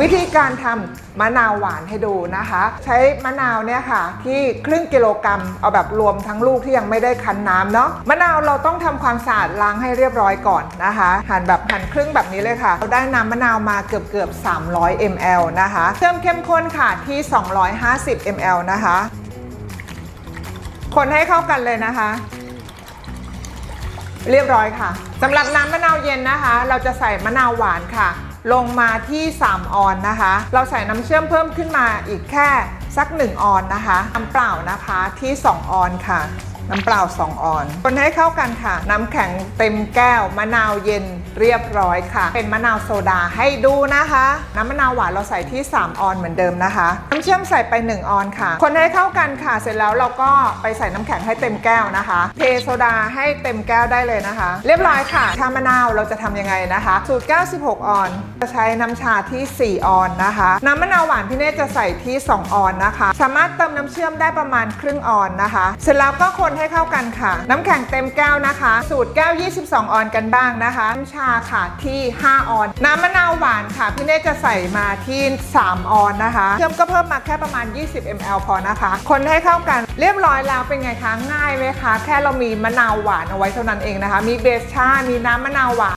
วิธีการทำมะนาวหวานให้ดูนะคะ ใช้มะนาวเนี่ยค่ะ ที่ครึ่งกิโลกรัมเอาแบบรวมทั้งลูกที่ยังไม่ได้คั้นน้ำเนาะมะนาวเราต้องทำความสะอาดล้างให้เรียบร้อยก่อนนะคะ หั่นแบบหั่นครึ่งแบบนี้เลยค่ะ เราได้น้ำมะนาวมาเกือบเกือบ300 ml นะคะเติมเข้มข้นค่ะที่ 250 ml นะคะ คนให้เข้ากันเลยนะคะ เรียบร้อยค่ะสำหรับน้ำมะนาวเย็นนะคะ เราจะใส่มะนาวหวานค่ะ ลงมาที่ 3 ออนนะคะ เราใส่น้ำเชื่อมเพิ่มขึ้นมาอีกแค่สัก 1 ออนนะคะน้ำเปล่านะคะที่ 2 ออนค่ะ น้ำเปล่า 2 ออน คนให้เข้ากันค่ะ น้ำแข็งเต็มแก้ว มะนาวเย็นเรียบร้อยค่ะ เป็นมะนาวโซดาให้ดูนะคะ น้ำมะนาวหวานเราใส่ที่ 3 ออนเหมือนเดิมนะคะ น้ำเชื่อมใส่ไป 1 ออนค่ะ คนให้เข้ากันค่ะ เสร็จแล้วเราก็ไปใส่น้ำแข็งให้เต็มแก้วนะคะ เทโซดาให้เต็มแก้วได้เลยนะคะ เรียบร้อยค่ะชามะนาวเราจะทำยังไงนะคะ สูตร 96 ออน จะใช้น้ำชาที่ 4 ออนนะคะ น้ำมะนาวหวานพี่เนตจะใส่ที่ 2 ออนนะคะ สามารถเติมน้ำเชื่อมได้ประมาณครึ่งออนนะคะ เสร็จแล้วก็คนให้เข้ากันค่ะ น้ำแข็งเต็มแก้วนะคะ สูตรแก้ว 22 ออนกันบ้างนะคะน้ำชาค่ะที่ 5 ออน น้ำมะนาวหวานค่ะ พี่เน่จะใส่มาที่ 3 ออนนะคะเพิ่มก็เพิ่มมาแค่ประมาณ 20 ml พอนะคะ คนให้เข้ากันเรียบร้อยแล้วเป็นไงคะง่ายไหมคะ แค่เรามีมะนาวหวานเอาไว้เท่านั้นเองนะคะ มีเบสชา มีน้ำมะนาวหวาน